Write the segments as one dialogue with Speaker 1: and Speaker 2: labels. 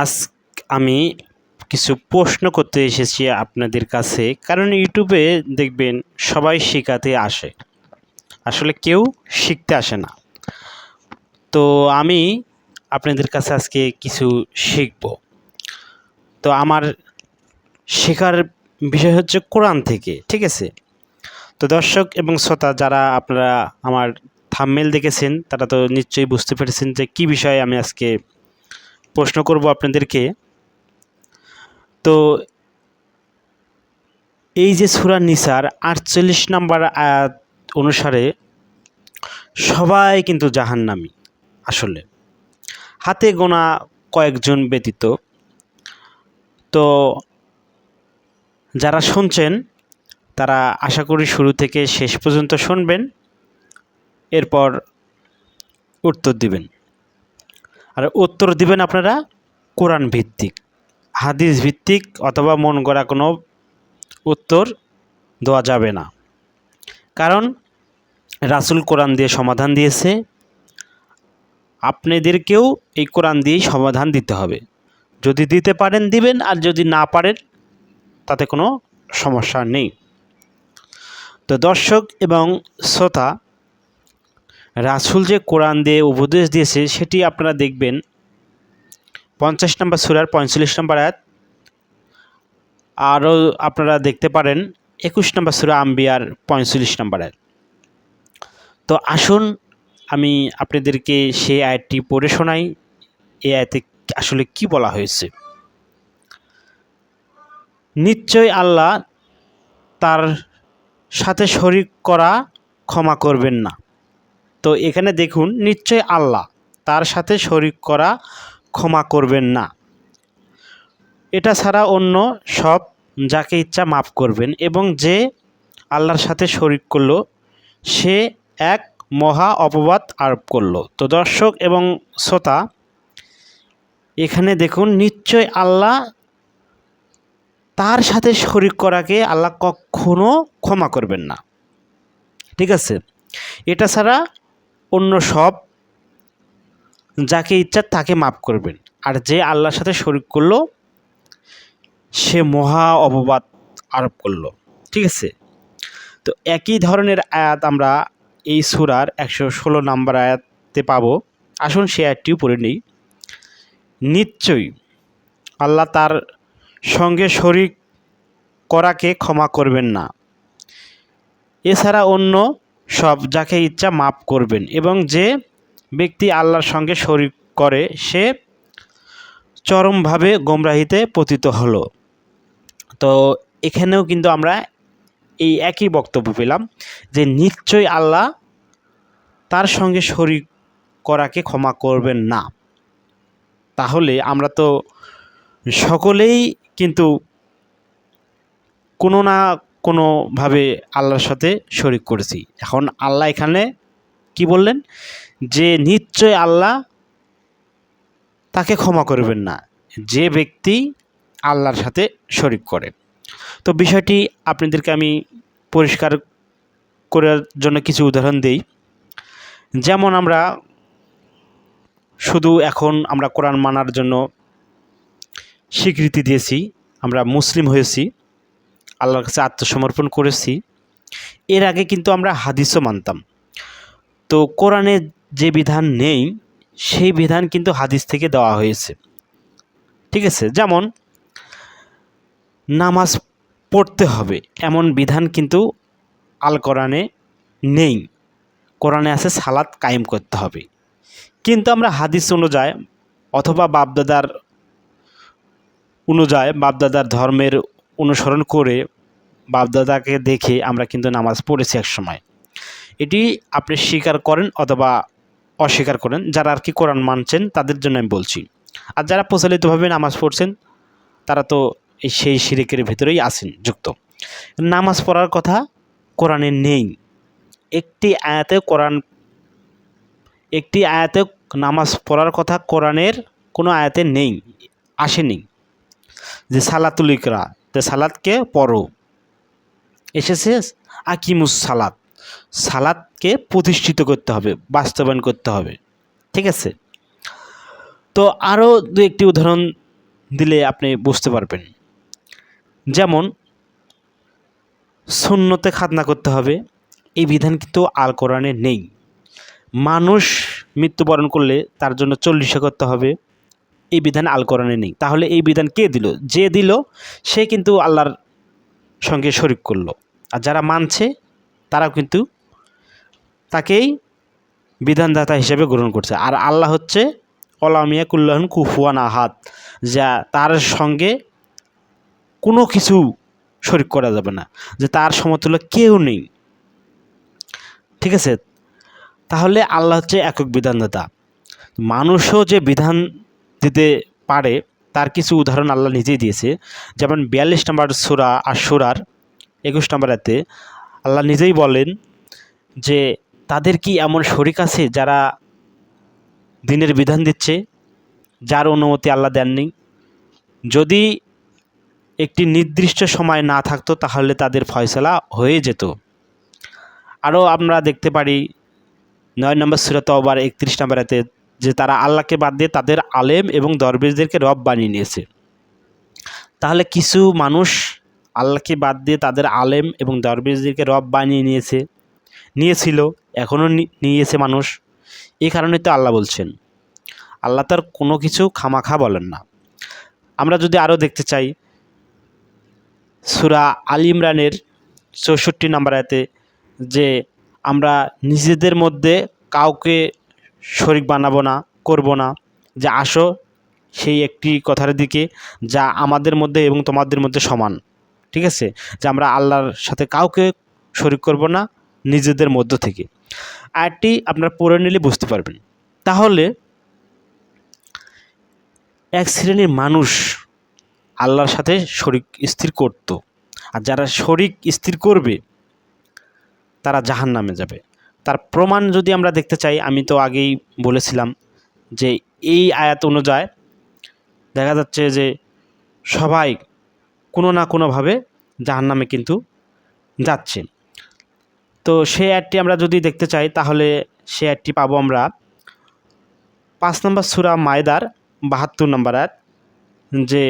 Speaker 1: আজ আমি কিছু প্রশ্ন করতে এসেছি আপনাদের কাছে, কারণ ইউটিউবে দেখবেন সবাই শেখাতে আসে। আসলে কেউ শিখতে আসে না। তো আমি আপনাদের কাছে আজকে কিছু শিখব। তো আমার শেখার বিষয় হচ্ছে কোরআন থেকে, ঠিক আছে? তো দর্শক এবং শ্রোতা যারা আপনারা আমার থাম্মেল দেখেছেন, তারা তো নিশ্চয়ই বুঝতে পেরেছেন যে কী বিষয়ে আমি আজকে প্রশ্ন করব আপনাদেরকে। তো এই যে সুরা নিসার আটচল্লিশ নম্বর আয়াত অনুসারে সবাই কিন্তু জাহান্নামি আসলে। হাতে গোনা কয়েকজন ব্যতীত। তো যারা শুনছেন, তারা আশা করি শুরু থেকে শেষ পর্যন্ত শুনবেন। এরপর উত্তর দিবেন। আর উত্তর দিবেন আপনারা কোরআন ভিত্তিক, হাদিস ভিত্তিক, অথবা মন গড়া কোনো উত্তর দেওয়া যাবে না। কারণ রাসুল কোরআন দিয়ে সমাধান দিয়েছে, আপনাদেরকেও এই কোরআন দিয়েই সমাধান দিতে হবে। যদি দিতে পারেন দিবেন, আর যদি না পারেন, তাতে কোনো সমস্যা নেই। তো দর্শক এবং শ্রোতা রাসুল যে কোরআন দিয়ে উপদেশ দিয়েছে, সেটি আপনারা দেখবেন। পঞ্চাশ নম্বর সুরার পঁয়তাল্লিশ নম্বর আয়াত। আরও আপনারা দেখতে পারেন, একুশ নম্বর সুরা আম্বিয়ার পঁয়তাল্লিশ নম্বর আয়াত। তো আসুন, আমি আপনাদেরকে সেই আয়াতটি পড়ে শোনাই। এই আয়াতে আসলে কি বলা হয়েছে? নিশ্চয় আল্লাহ তার সাথে শরিক করা ক্ষমা করবেন না। তো এখানে দেখুন, নিশ্চয় আল্লাহ, তার সাথে শরিক করা ক্ষমা করবেন না। এটা ছাড়া অন্য সব যাকে ইচ্ছা মাফ করবেন এবং যে আল্লাহর সাথে শরিক করল, সে এক মহা অপবাদ আরোপ করল। তো দর্শক এবং শ্রোতা, এখানে দেখুন, নিশ্চয় আল্লাহ তার সাথে শরিক করাকে আল্লাহ কখনো ক্ষমা করবেন না। ঠিক আছে? এটা ছাড়া অন্য সব যাকে ইচ্ছা তাকে মাফ করবেন। আর যে আল্লাহর সাথে শরিক করল, সে মহা অপবাদ আরোপ করল। ঠিক আছে? তো একই ধরনের আয়াত আমরা এই সুরার একশো ষোলো নাম্বার আয়াতে পাবো। আসুন সে আয়াতটিও পড়ে নিই। নিশ্চয়ই আল্লাহ তার সঙ্গে শরিক করাকে ক্ষমা করবেন না। এছাড়া অন্য সব যাকে ইচ্ছা মাপ করবেন এবং যে ব্যক্তি আল্লাহর সঙ্গে শরিক করে, সে চরমভাবে গোমরাহিতে পতিত হলো। তো এখানেও কিন্তু আমরা এই একই বক্তব্য পেলাম যে নিশ্চয়ই আল্লাহ তার সঙ্গে শরিক করাকে ক্ষমা করবেন না। তাহলে আমরা তো সকলেই কিন্তু কোনো না কোনোভাবে আল্লাহর সাথে শরিক করেছি। এখন আল্লাহ এখানে কি বললেন? যে নিশ্চয় আল্লাহ তাকে ক্ষমা করবেন না। যে ব্যক্তি আল্লাহর সাথে শরিক করে। তো বিষয়টি আপনাদেরকে আমি পরিষ্কার করার জন্য কিছু উদাহরণ দিই। যেমন আমরা শুধু এখন আমরা কোরআন মানার জন্য স্বীকৃতি দিয়েছি, আমরা মুসলিম হয়েছি। আল্লাহর কাছে আত্মসমর্পণ করেছি। এর আগে কিন্তু আমরা হাদিসও মানতাম। তো কোরআনে যে বিধান নেই, সেই বিধান কিন্তু হাদিস থেকে দেওয়া হয়েছে। ঠিক আছে? যেমন, নামাজ পড়তে হবে এমন বিধান কিন্তু আল কোরআনে নেই। কোরআনে আছে সালাদ কায়েম করতে হবে। কিন্তু আমরা হাদিস অনুযায়ী অথবা বাপদাদার অনুযায়ী বাপদাদার ধর্মের অনুসরণ করে বাপদাদাকে দেখে আমরা কিন্তু নামাজ পড়েছি এক সময়। এটি আপনি স্বীকার করেন অথবা অস্বীকার করেন, যারা আর কি কোরআন মানছেন তাদের জন্য আমি বলছি। আর যারা প্রচলিতভাবে নামাজ পড়ছেন, তারা তো এই সেই শিরিকের ভেতরেই আছেন, যুক্ত। নামাজ পড়ার কথা কোরআনে নেই। একটি আয়াতে কোরআন, একটি আয়াতে নামাজ পড়ার কথা কোরআনের কোনো আয়াতে নেই, আসেনি। যে সালাতুলিকরা যে সালাদকে পড়ো এসেছে আকিমুস সালাদ। সালাদকে প্রতিষ্ঠিত করতে হবে, বাস্তবায়ন করতে হবে। ঠিক আছে? তো আরও দু একটি উদাহরণ দিলে আপনি বুঝতে পারবেন। যেমন শূন্যতে খাতনা করতে হবে, এই বিধান কিন্তু আল কোরআনে নেই। মানুষ মৃত্যুবরণ করলে তার জন্য চল্লিশে করতে হবে। এই বিধান আল কোরআনে নেই। তাহলে এই বিধান কে দিল? যে দিল, সে কিন্তু আল্লাহর সঙ্গে শরিক করল। আর যারা মানছে, তারাও কিন্তু তাকেই বিধানদাতা হিসেবে গ্রহণ করছে। আর আল্লাহ হচ্ছে অলামিয়া কুল্লাহন কুফুয়ান আহাত যা তার সঙ্গে কোনো কিছু শরিক করা যাবে না, যে তার সমতুল্য কেউ নেই। ঠিক আছে? তাহলে আল্লাহ হচ্ছে একক বিধানদাতা। মানুষও যে বিধান দিতে পারে, তার কিছু উদাহরণ আল্লাহ নিজেই দিয়েছে। যেমন বিয়াল্লিশ নম্বর সুরা আর সুরার একুশ নম্বরেতে আল্লাহ নিজেই বলেন যে, তাদের কি এমন শরিক আছে যারা দিনের বিধান দিচ্ছে? যার অনুমতি আল্লাহ দেননি। যদি একটি নির্দিষ্ট সময় না থাকতো, তাহলে তাদের ফয়সলা হয়ে যেত। আরও আমরা দেখতে পারি, নয় নম্বর সুরত আবার একত্রিশ নম্বরেতে যে তারা আল্লাহকে বাদ দিয়ে তাদের আলেম এবং দরবেশদেরকে রব বানিয়ে নিয়েছে। তাহলে কিছু মানুষ আল্লাহকে বাদ দিয়ে তাদের আলেম এবং দরবেশদেরকে রব বানিয়ে নিয়েছে, নিয়েছিল, এখনও নিয়েছে মানুষ। এই কারণে তো আল্লাহ বলছেন, আল্লাহ তার কোনো কিছু খামাখা বলেন না। আমরা যদি আরও দেখতে চাই, সুরা আল ইমরানের চৌষট্টি নাম্বার আয়াতে যে আমরা নিজেদের মধ্যে কাউকে শরিক বানাবো না, করব না। যে আসো সেই একটি কথার দিকে যা আমাদের মধ্যে এবং তোমাদের মধ্যে সমান। ঠিক আছে? যে আমরা আল্লাহর সাথে কাউকে শরিক করব না, নিজেদের মধ্য থেকে। আরটি আপনারা পড়ে নিলে বুঝতে পারবেন। তাহলে এক শ্রেণির মানুষ আল্লাহর সাথে শরিক স্থির করত। আর যারা শরিক স্থির করবে, তারা জাহান নামে যাবে। তার প্রমাণ যদি আমরা দেখতে চাই, আমি তো আগেই বলেছিলাম যে এই আয়াত অনুযায়ী দেখা যাচ্ছে যে সবাই কোনো না কোনোভাবে জাহান নামে কিন্তু যাচ্ছে। তো সেই অ্যাডটি আমরা যদি দেখতে চাই, তাহলে সে অ্যাডটি পাবো আমরা পাঁচ নম্বর সুরা মায়দার বাহাত্তর নম্বর অ্যাড যে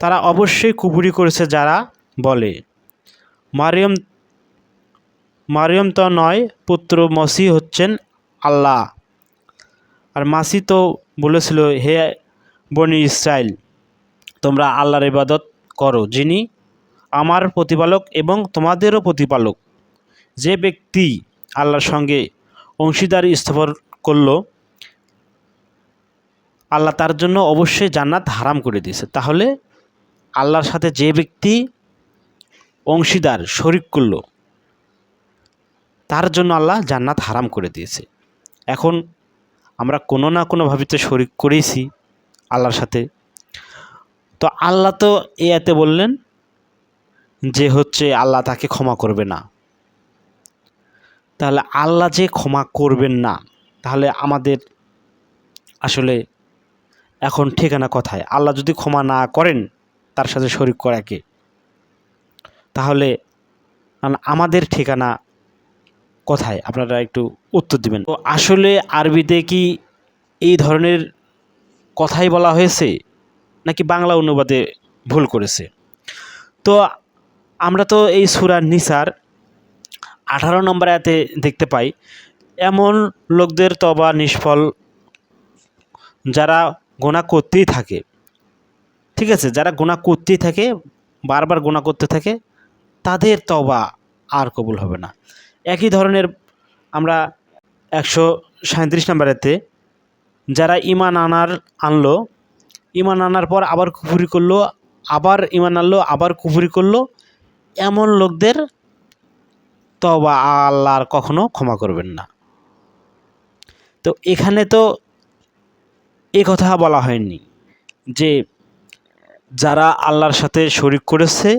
Speaker 1: তারা অবশ্যই কুবুরি করেছে যারা বলে। মারিয়ম মারিয়ম তো নয়, পুত্র মসি হচ্ছেন আল্লাহ। আর মাসি তো বলেছিল, হে বনি ইসরায়েল তোমরা আল্লাহর ইবাদত করো, যিনি আমার প্রতিপালক এবং তোমাদেরও প্রতিপালক। যে ব্যক্তি আল্লাহর সঙ্গে অংশীদারি স্থাপন করল, আল্লাহ তার জন্য অবশ্যই জান্নাত হারাম করে দিয়েছে। তাহলে আল্লাহর সাথে যে ব্যক্তি অংশীদার, শরিক করল তার জন্য আল্লাহ জান্নাত হারাম করে দিয়েছে। এখন আমরা কোনো না কোনোভাবে তো শরিক করেইছি আল্লাহর সাথে। তো আল্লাহ তো এ এতে বললেন যে হচ্ছে আল্লাহ তাকে ক্ষমা করবে না। তাহলে আল্লাহ যে ক্ষমা করবেন না, তাহলে আমাদের আসলে এখন ঠিকানা কথায়? আল্লাহ যদি ক্ষমা না করেন তার সাথে শরিক করাকে তাহলে আমাদের ঠিকানা কথায় আপনারা একটু উত্তর দিবেন। তো আসলে আরবিতে কি এই ধরনের কথাই বলা হয়েছে, নাকি বাংলা অনুবাদে ভুল করেছে? তো আমরা তো এই সুরার নিসার আঠারো নম্বর এতে দেখতে পাই, এমন লোকদের তবা নিষ্ফল যারা গোনা করতেই থাকে। ঠিক আছে, যারা গোনা করতেই থাকে, বারবার গোনা করতে থাকে, তাদের তবা আর কবুল হবে না। একই ধরনের আমরা একশো সাঁত্রিশ নম্বরেতে যারা ইমান আনার আনলো ইমান আনার পর আবার কুফুরি করল, আবার ইমান আনলো, আবার কুফুরি করল, এমন লোকদের তবা আল্লাহ আর কখনো ক্ষমা করবেন না। তো এখানে তো এ কথা বলা হয়নি যে যারা আল্লাহর সাথে শরিক করেছে,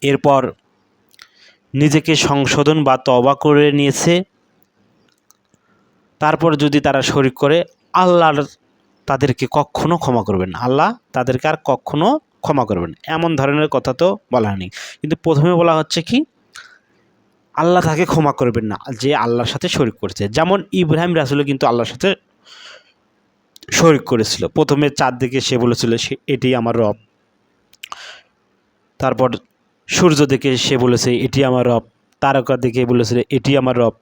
Speaker 1: এরপর নিজেকে সংশোধন বা তবা করে নিয়েছে। তারপর যদি তারা শরিক করে, আল্লাহর তাদেরকে কখনো ক্ষমা করবেন আল্লাহ তাদেরকে আর কখনো ক্ষমা করবেন এমন ধরনের কথা তো বলা হয়নি। কিন্তু প্রথমে বলা হচ্ছে কি, আল্লাহ তাকে ক্ষমা করবেন না, যে আল্লাহর সাথে শরিক করছে। যেমন ইব্রাহিম রাসুলও কিন্তু আল্লাহর সাথে শরিক করেছিল। প্রথমে চাঁদ দেখে সে বলেছিল, সে এটি আমার রব। তারপর সূর্য দেখে সে বলেছে, এটি আমার রব। তারকা দেখে বলেছিল এটি আমার রব।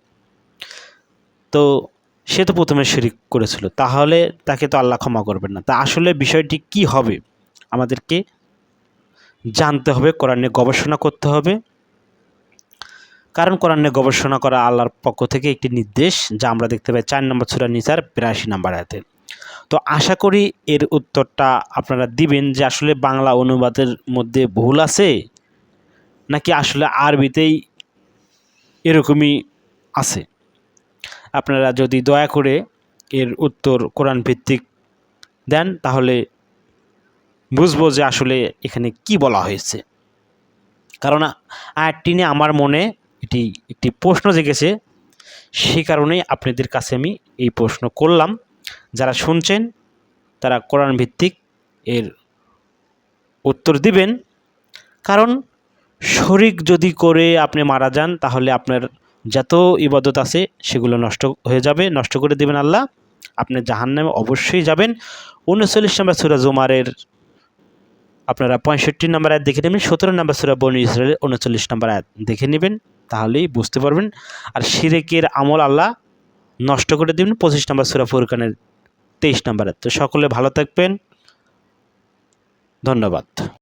Speaker 1: তো সে তো প্রথমে শরিক করেছিল। তাহলে তাকে তো আল্লাহ ক্ষমা করবেন না। তা আসলে বিষয়টি কি হবে? আমাদেরকে জানতে হবে, কোরআনে গবেষণা করতে হবে। কারণ কোরআনে গবেষণা করা আল্লাহর পক্ষ থেকে একটি নির্দেশ, যা আমরা দেখতে পাই চার নম্বর সুরা নিসার বিরাশি নম্বর আয়াতে। তো আশা করি এর উত্তরটা আপনারা দিবেন যে আসলে বাংলা অনুবাদের মধ্যে ভুল আছে। নাকি আসলে আরবিতেই এরকমই আছে? আপনারা যদি দয়া করে এর উত্তর কোরআন ভিত্তিক দেন, তাহলে বুঝব যে আসলে এখানে কি বলা হয়েছে। কারণ আয়াতটি নিয়ে আমার মনে এটি একটি প্রশ্ন জেগেছে। সেই কারণেই আপনাদের কাছে আমি এই প্রশ্ন করলাম। যারা শুনছেন, তারা কোরআন ভিত্তিক এর উত্তর দিবেন। কারণ শরিক যদি করে আপনি মারা যান, তাহলে আপনার যত ইবাদত আছে সেগুলো নষ্ট হয়ে যাবে, নষ্ট করে দেবেন আল্লাহ। আপনি জাহান্নামে অবশ্যই যাবেন। উনচল্লিশ নম্বর সুরা জুমারের আপনারা পঁয়ষট্টি নম্বর আয়াত দেখে নেবেন, সতেরো নম্বর সুরা বনি ইসরায়েলের উনচল্লিশ নম্বর আয়াত দেখে নেবেন, তাহলেই বুঝতে পারবেন। আর শিরেকের আমল আল্লাহ নষ্ট করে দেবেন, পঁচিশ নম্বর সুরা ফুরকানের তেইশ নম্বর আয়াত। তো সকলে ভালো থাকবেন। ধন্যবাদ।